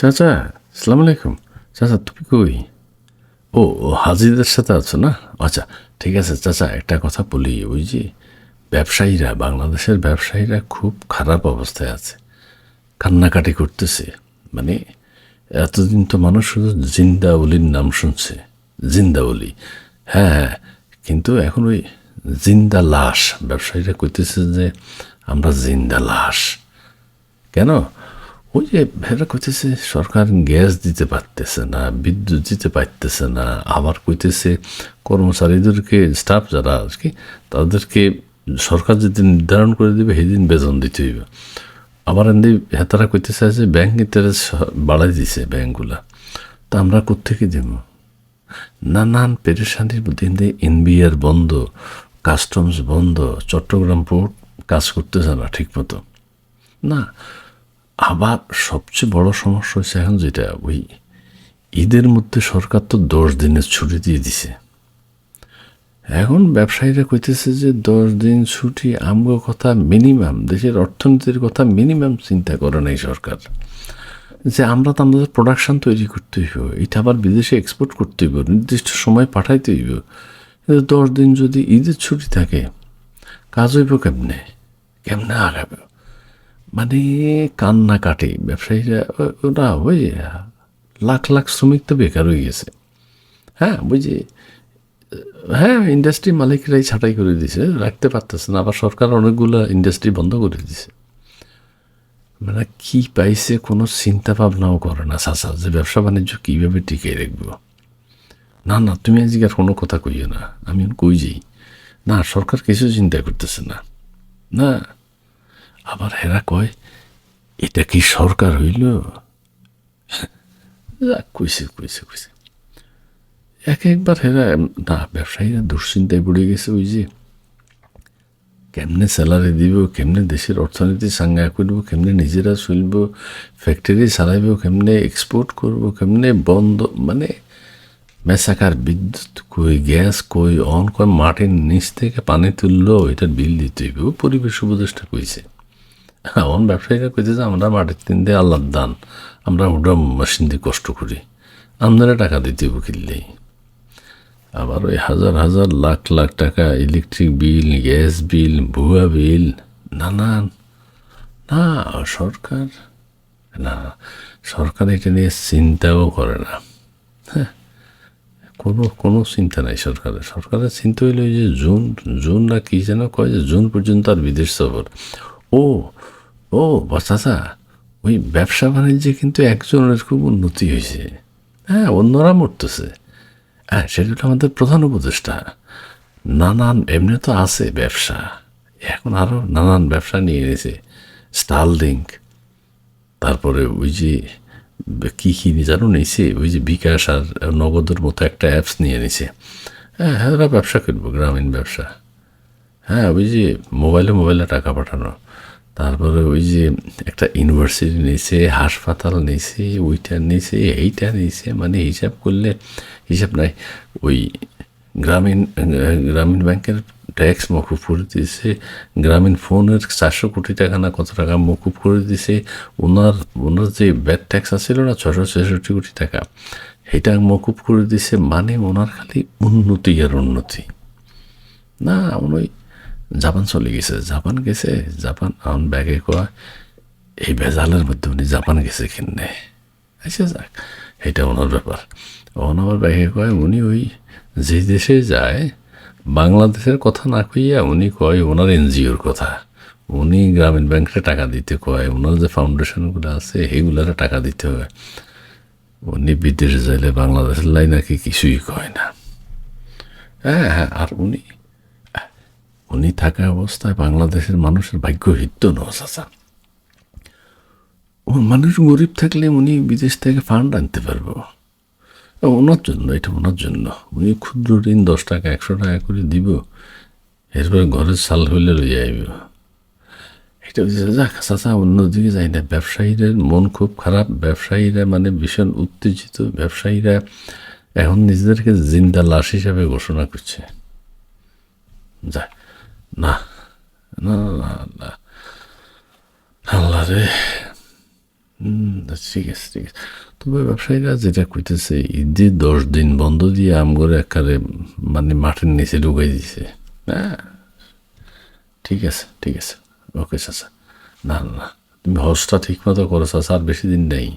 চাচা সালাম আলাইকুম। চাচা, তুমি কই? ও হাজিদের সাথে আছো না? আচ্ছা ঠিক আছে চাচা, একটা কথা বলি। ওই যে ব্যবসায়ীরা, বাংলাদেশের ব্যবসায়ীরা খুব খারাপ অবস্থায় আছে। কান্নাকাটি করতেছে। মানে এতদিন তো মানুষ শুধু জিন্দাউলির নাম শুনছে। জিন্দাউলি। হ্যাঁ হ্যাঁ কিন্তু এখন ওই জিন্দা লাশ ব্যবসায়ীরা কইতেছে যে আমরা জিন্দা লাশ কেন? ওই যে ভেড়া কইতেছে সরকার গ্যাস দিতে পারতেছে না বিদ্যুৎ দিতে পারতেছে না আবার কইতেছে কর্মচারীদেরকে স্টাফ যারা আর কি তাদেরকে সরকার যেদিন নির্ধারণ করে দেবে সেদিন বেতন দিতে হইবে আবার এমনি হেতারা কইতেছে যে ব্যাংক ইন্টারেস্ট বাড়াই দিছে ব্যাংকগুলা তা আমরা কোথেকে দেব নানান পেরেশানির মধ্যে এনবিআর বন্ধ কাস্টমস বন্ধ চট্টগ্রাম পোর্ট কাজ করতেছে না ঠিক মতো না আবার সবচেয়ে বড় সমস্যা হচ্ছে এখন যেটা, ওই ঈদের মধ্যে সরকার তো দশ দিনের ছুটি দিয়ে দিছে। এখন ব্যবসায়ীরা কইতেছে যে দশ দিন ছুটি আমগো কথা মিনিমাম, দেশের অর্থনীতির কথা মিনিমাম চিন্তা করে নাই সরকার। যে আমরা তো আমাদের প্রোডাকশন তৈরি করতে হইব, এটা আবার বিদেশে এক্সপোর্ট করতে হইব, নির্দিষ্ট সময় পাঠাইতে হইব। কিন্তু দশ দিন যদি ঈদের ছুটি থাকে, কাজ হইব কেমনে? কেমনে আগাবে? মানে কান্না কাটে ব্যবসায়ীরা, ও- ওরা ওই, লাখ লাখ শ্রমিক তো বেকার হয়ে গেছে। হ্যাঁ বুঝি হ্যাঁ ইন্ডাস্ট্রি মালিকরাই ছাঁটাই করে দিছে, রাখতে পারতেছে না, আবার সরকার অনেকগুলো ইন্ডাস্ট্রি বন্ধ করে দিছে। মানে কি পাইছে কোনো চিন্তা ভাবনাও করে না চাচা যে ব্যবসা বাণিজ্য কীভাবে টিকে রাখব? না না, তুমি আজকে আর কোনো কথা কইও না, আমি কই যাই না, সরকার কিছু চিন্তা করতেছে না। না আবার হেরা কয় এটা কি সরকার হইল? যাক, কইছে কইছে এক একবার হেরা না ব্যবসায়ীরা দুশ্চিন্তায় পড়ে গেছে ওই যে। কেমনে স্যালারি দিব কেমনে দেশের অর্থনীতি সাঙ্গা করব কেমনে নিজেরা চলব ফ্যাক্টরি চালাইব কেমনে এক্সপোর্ট করব কেমনে বন্ধ মানে মেসাকার বিদ্যুৎ কই গ্যাস কই অন কই মাটির নিচ থেকে পানি তুললো এটার বিল দিতে হইব। পরিবেশ উপদেষ্টা কইছে। এমন ব্যবসায়ীরা কইতেছে আমরা মাটির তিন দিয়ে আল্লাহর দান, আমরা ওটা মেশিন দিয়ে কষ্ট করি আপনারা টাকা দিতে কিনলেই আবার ওই হাজার হাজার লাখ লাখ টাকা ইলেকট্রিক বিল, গ্যাস বিল, ভুয়া বিল, নানান। না, সরকার না, সরকার এটা নিয়ে চিন্তাও করে না। হ্যাঁ কোনো কোনো চিন্তা নাই সরকারের। সরকারের চিন্তা হইল ওই যে জুন জুন না কি যেন কয় যে, জুন পর্যন্ত আর বিদেশ সফর। ও ও বাচ্চা ওই ব্যবসা বাণিজ্যে কিন্তু একজনের খুব উন্নতি হয়েছে। হ্যাঁ অন্যরা মরতেছে। হ্যাঁ সেটা হলো আমাদের প্রধান উপদেষ্টা। নানান, এমনি তো আছে ব্যবসা। এখন আরও নানান ব্যবসা নিয়ে এনেছে স্টারলিংক তারপরে ওই যে, কী কী জানো নিয়েছে? ওই যে বিকাশ আর নগদের মতো একটা অ্যাপস নিয়ে নিছে হ্যাঁ হ্যাঁ ব্যবসা করব, গ্রামীণ ব্যবসা। হ্যাঁ ওই যে মোবাইলে মোবাইলে টাকা পাঠানো। তারপরে ওই যে একটা ইউনিভার্সিটি নিয়েছে, হাসপাতাল নিয়েছে, ওইটা নিয়েছে, এইটা নিয়েছে মানে হিসাব করলে হিসাব নাই। ওই গ্রামীণ গ্রামীণ ব্যাংকের ট্যাক্স মকুব করে দিয়েছে, গ্রামীণ ফোনের চারশো কোটি টাকা না কত টাকা মকুব করে দিয়েছে। ওনার ওনার যে ব্যাড ট্যাক্স আছিল না ছশো ছেষট্টি কোটি টাকা সেটা মকুব করে দিয়েছে মানে ওনার খালি উন্নতি আর উন্নতি। না, ওই জাপান চলে গেছে। জাপান গেছে, জাপান আমার ব্যাগে কয়, এই ভেজালের মধ্যে উনি জাপান গেছে কিনে আচ্ছা যাক, এটা ওনার ব্যাপার। ওনার ব্যাগে কয়, উনি ওই যে দেশে যায়, বাংলাদেশের কথা না কইয়া উনি কয় ওনার এনজিওর কথা। উনি গ্রামীণ ব্যাংকে টাকা দিতে কয়, ওনার যে ফাউন্ডেশনগুলো আছে, সেইগুলারে টাকা দিতে হয়। উনি বিদেশে যাইলে বাংলাদেশের লাই নাকি কিছুই কয় না। হ্যাঁ হ্যাঁ আর উনি উনি থাকা অবস্থায় বাংলাদেশের মানুষের ভাগ্য হিত নচাচা মানুষ গরিব থাকলে উনি বিদেশ থেকে ফান্ড আনতে পারব। ওনার জন্য, এটা ওনার জন্য। উনি ক্ষুদ্র ঋণ দশ টাকা, একশো টাকা করে দিব। এরপরে ঘরের সাল হইলে লই আইব। এটা যাক, চাচা, অন্যদিকে যাই না। ব্যবসায়ীদের মন খুব খারাপ। ব্যবসায়ীরা মানে ভীষণ উত্তেজিত। ব্যবসায়ীরা এখন নিজেদেরকে জিন্দা লাশ হিসাবে ঘোষণা করছে। যা না না না না। আল্লাহ রে ঠিক আছে ঠিক আছে। তবে ব্যবসায়ীরা যেটা কইতেছে ঈদে দশ দিন বন্ধ দিয়ে আমগরে একারে মানে মাঠের নিচে ঢুকাই দিছে হ্যাঁ ঠিক আছে ঠিক আছে। ওকে, চাচা। না না, তুমি হজটা ঠিক মতো করো, চাচা, আর বেশি দিন নেই।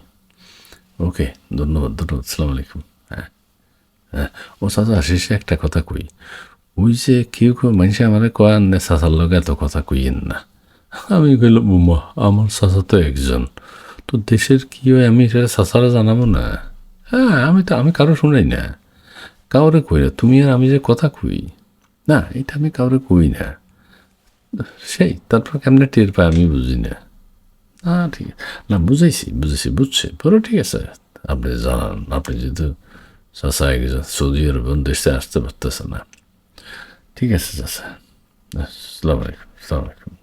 ওকে, ধন্যবাদ ধন্যবাদ সালাম আলাইকুম। হ্যাঁ হ্যাঁ। ও, চাচা, শেষে একটা কথা কই। ওই যে কেউ কেউ মানুষ আমার কয় না চাচার লগে এত কথা কইয়েন না আমি কইলাম উমা আমার চাচা তো একজন তো দেশের কি হয় আমি সেটা চাচারা জানাব না হ্যাঁ আমি তো আমি কারও শুনাই না কাউরে কই না তুমি আর আমি যে কথা কই না এটা আমি কাউরে কই না সেই তারপর কেমনে টের পায় আমি বুঝি না না ঠিক না বুঝাইছি বুঝেছি বুঝছে পুরো ঠিক আছে আপনি জানান আপনি যেহেতু চাষা একজন সৌদি আরব দেশে আসতে পারতেছে না ঠিক আছে চাষা আসসালামু আলাইকুম আসসালামু আলাইকুম